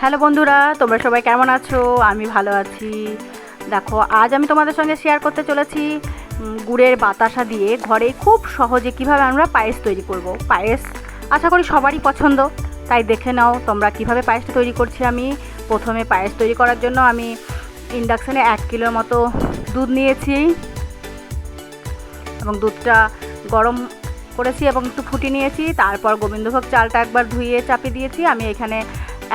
Hello বন্ধুরা, তোমরা সবাই কেমন আছো? আমি ভালো আছি। দেখো, আজ আমি তোমাদের সঙ্গে শেয়ার করতে চলেছি গুড়ের বাতাসা দিয়ে ঘরে খুব সহজে কীভাবে আমরা পায়েস তৈরি করব। পায়েস আশা করি সবারই পছন্দ। তাই দেখে নাও তোমরা কীভাবে পায়েসটা তৈরি করছি আমি। প্রথমে পায়েস তৈরি করার জন্য আমি ইন্ডাকশানে এক কিলোর মতো দুধ নিয়েছি এবং দুধটা গরম করেছি এবং একটু ফুটিয়ে নিয়েছি। তারপর গোবিন্দভোগ চালটা একবার ধুয়ে চাপিয়ে দিয়েছি। আমি এখানে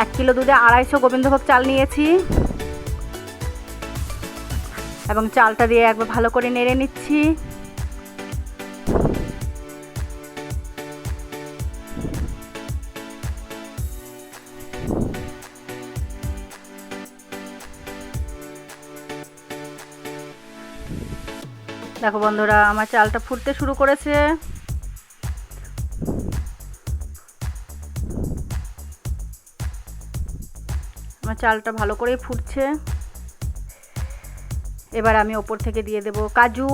এক কিলো দুধে আড়াইশো গোবিন্দভোগ চাল নিয়েছি। এবং চালটা দিয়ে একবার ভালো করে নেড়ে নিচ্ছি। দেখো বন্ধুরা, আমার চালটা ফুটতে শুরু করেছে। আমার চালটা ভালো করেই ফুটছে। এবার আমি ওপর থেকে দিয়ে দেব কাজু।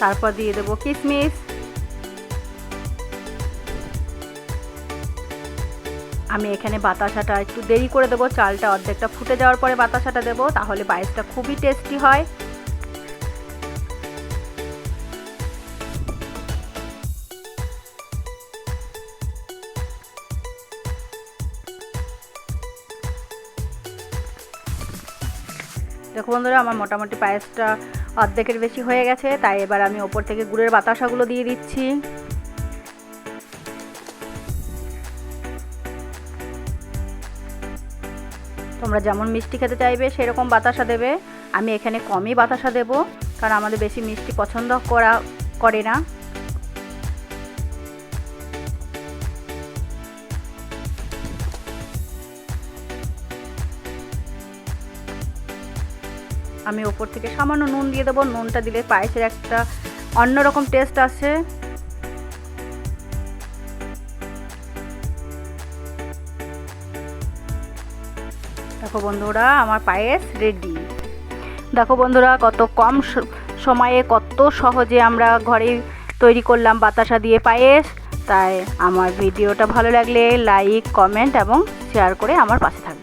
তারপর দিয়ে দেব কিশমিশ। আমি এখানে বাতাসাটা একটু দেরি করে দেবো, চালটা অর্ধেকটা ফুটে যাওয়ার পরে বাতাসাটা দেবো, তাহলে পায়েসটা খুবই টেস্টি হয়। দেখো বন্ধুরা, আমার মোটামুটি পায়েসটা অর্ধেকের বেশি হয়ে গেছে, তাই এবার আমি ওপর থেকে গুড়ের বাতাসাগুলো দিয়ে দিচ্ছি। তোমরা যেমন মিষ্টি খেতে চাইবে, সেরকম বাতাসা দেবে। আমি এখানে কমই বাতাসা দেব, কারণ আমাদের বেশি মিষ্টি পছন্দ করা, করে না। আমি ওপর থেকে সামান্য নুন দিয়ে দেবো। নুনটা দিলে পায়েসের একটা অন্যরকম টেস্ট আসে। দেখো বন্ধুরা, আমার পায়েস রেডি দেখো বন্ধুরা, কত কম সময়ে কত সহজে আমরা ঘরে তৈরি করলাম বাতাসা দিয়ে পায়েস। তাই আমার ভিডিওটা ভালো লাগলে লাইক কমেন্ট এবং শেয়ার করে আমার পাশে থাকবে।